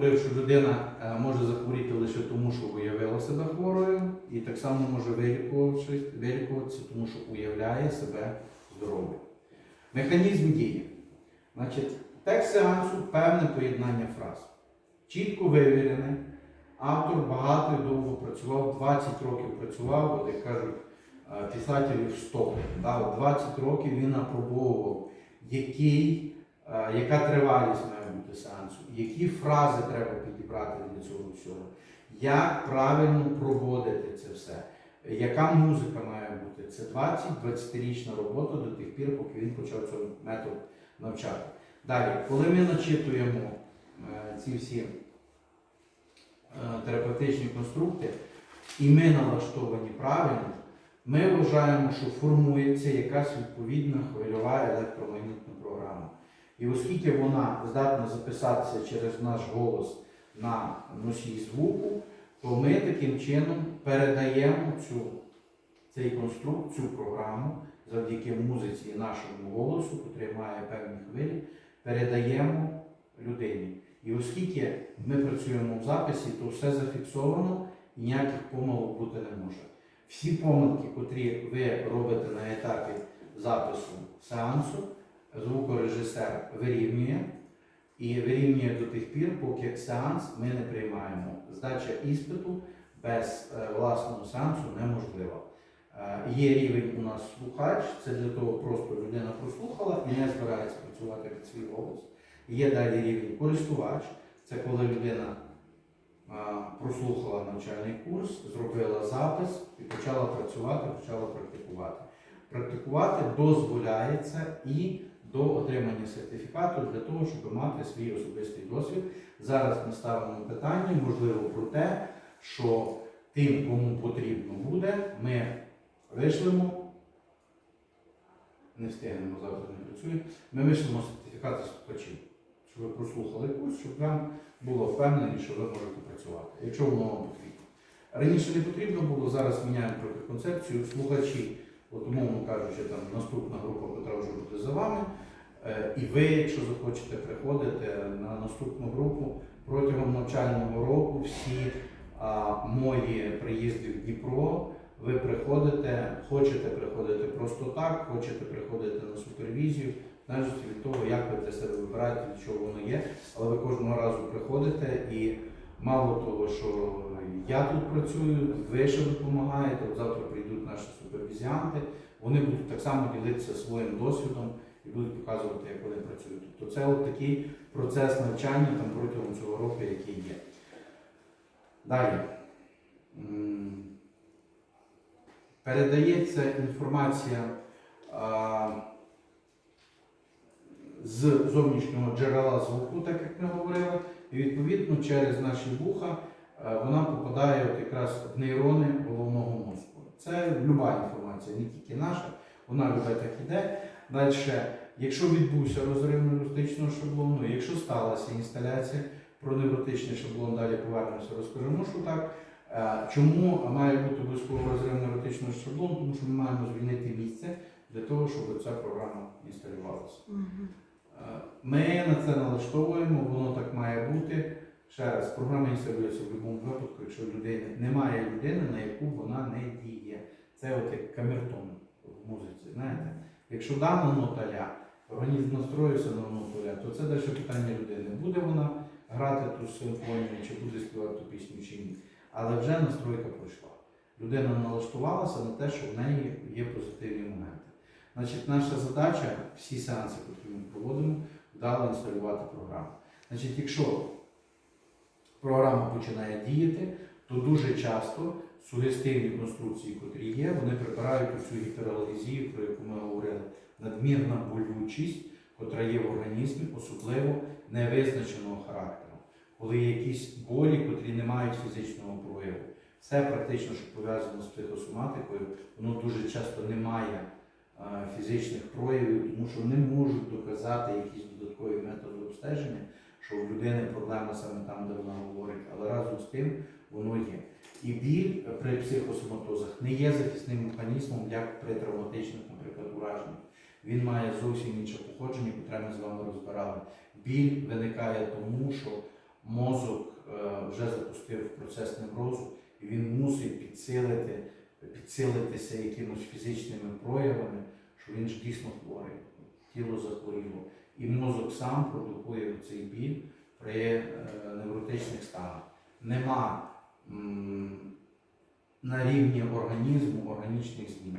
Говорив, що людина е, може захворіти лише тому, що уявила себе хворою, і так само може вилікуватися, тому що уявляє себе здоровою. Механізм дії. Значить, текст сеансу певне поєднання фраз. Чітко вивірене. Автор багато і довго працював, 20 років працював, от як кажуть, е, писателів 100. Да, 20 років він апробовував, який, яка тривалість має бути сеансу, які фрази треба підібрати для цього всього, як правильно проводити це все, яка музика має бути. Це 20-20-річна робота до тих пір, поки він почав цей метод навчати. Далі, коли ми начитуємо е, ці всі е, терапевтичні конструкти, і ми налаштовані правильно, ми вважаємо, що формується якась відповідна хвильова електромагнітна програма. І оскільки вона здатна записатися через наш голос на носій звуку, то ми таким чином передаємо цю, цей конструкт, цю програму завдяки музиці і нашому голосу, який має певні хвилі, передаємо людині. І оскільки ми працюємо в записі, то все зафіксовано і ніяких помилок бути не може. Всі помилки, котрі ви робите на етапі запису сеансу, звукорежисер вирівнює і вирівнює до тих пір, поки сеанс ми не приймаємо. Здача іспиту без е, власного сеансу неможлива. Е, Є рівень у нас слухач, це для того просто людина прослухала і не збирається працювати під свій голос. Є далі рівень користувач, це коли людина прослухала навчальний курс, зробила запис і почала працювати, почала практикувати. Практикувати дозволяється і до отримання сертифікату для того, щоб мати свій особистий досвід. Зараз ми ставимо питання, можливо, про те, що тим, кому потрібно буде, ми вишлемо, не встигнемо завтра не працює, ми вишлемо сертифікати слухачів, щоб ви прослухали курс, щоб вам було впевнені, що ви можете працювати, якщо воно вам потрібно. Раніше не потрібно було, зараз міняємо трохи концепцію. Слухачі, от умовно кажучи, там наступна група, яка вже буде за вами. Е, І ви, якщо захочете приходити на наступну групу протягом навчального року, всі мої приїзди в Дніпро, ви приходите, хочете приходити просто так, хочете приходити на супервізію, залежно від того, як ви для себе вибираєте, від чого воно є. Але ви кожного разу приходите і мало того, що я тут працюю, ви ще допомагаєте, от завтра прийдуть наші супервізіанти, вони будуть так само ділитися своїм досвідом і будуть показувати, як вони працюють. Тобто це от такий процес навчання там протягом цього року, який є. Далі. Передається інформація з зовнішнього джерела звуку, так як ми говорили, і відповідно через наші вуха е, вона попадає от якраз в нейрони головного мозку. Це люба інформація, не тільки наша, вона любе так іде. Далі, якщо відбувся розрив невротичного шаблону, якщо сталася інсталяція про невротичний шаблон, далі повернемося, розкажемо, що так. Е, Чому має бути обов'язково розрив невротичного шаблону? Тому що ми маємо звільнити місце для того, щоб ця програма інсталювалася. Ми на це налаштовуємо, воно так має бути. Ще раз, програма інсталюється в будь-якому випадку, якщо людини немає людини, на яку вона не діє. Це от як камертон в музиці. Знаєте? Якщо дана нота організм настроївся на ноту ля, то це далі питання людини. Буде вона грати ту симфонію, чи буде співати ту пісню, чи ні. Але вже настройка пройшла. Людина налаштувалася на те, що в неї є позитивні моменти. Значить, наша задача, всі сеанси, які ми проводимо, вдало інсталювати програму. Значить, якщо програма починає діяти, то дуже часто сугестивні конструкції, котрі є, вони прибирають цю гіпералгезію, про яку ми говорили, надмірна болючість, котра є в організмі, особливо невизначеного характеру, коли є якісь болі, котрі не мають фізичного прояву. Все практично, що пов'язано з психосоматикою, воно дуже часто не має фізичних проявів, тому що не можуть доказати якісь додаткові методи обстеження, що в людини проблема саме там, де вона говорить, але разом з тим воно є. І біль при психосоматозах не є захисним механізмом, як при травматичних, наприклад, ураженнях. Він має зовсім інше походження, котре ми з вами розбирали. Біль виникає тому, що мозок е, вже запустив процес неврозу, і він мусить підсилити, підсилитися якимось фізичними проявами, що він ж дійсно хворий, тіло захворіло. І мозок сам продукує цей біль при е, невротичних станах. Нема на рівні організму органічних змін.